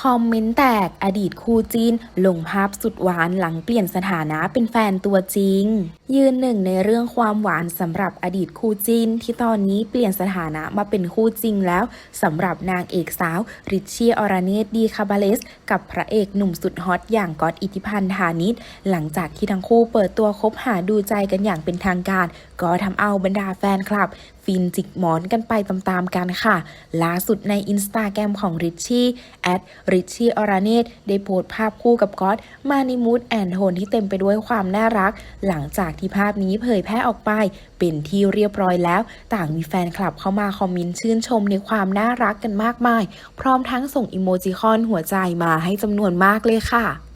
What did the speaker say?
คอมเมนต์แตกอดีตคู่จีนลงภาพสุดหวานหลังเปลี่ยนสถานะเป็นแฟนตัวจริง ยืนหนึ่งในเรื่องความหวานสำหรับอดีตคู่จีนที่ตอนนี้เปลี่ยนสถานะมาเป็นคู่จริงแล้วสำหรับนางเอกสาวริชชี่อรเนตดีคาบาเลส กับพระเอกหนุ่มสุดฮอตอย่างก๊อตอิทธิพันธ์ธานิชหลังจากที่ทั้งคู่เปิดตัวคบหาดูใจกันอย่างเป็นทางการ ก็ทำเอาบรรดาแฟนคลับ ฟินจิกหมอนกันไปตามๆกันค่ะ ล่าสุดในอินสตาแกรมของริชชี่แอดริชชี่อรเนตได้โพสต์ภาพคู่กับก๊อตมาในมูดแอนโทนที่เต็มไปด้วยความน่ารัก หลังจากที่ภาพนี้เผยแพร่ออกไป เป็นที่เรียบร้อยแล้ว ต่างมีแฟนคลับเข้ามาคอมเมนต์ชื่นชมในความน่ารักกันมากมาย พร้อมทั้งส่งอิโมจิคอนหัวใจมาให้จำนวนมากเลยค่ะ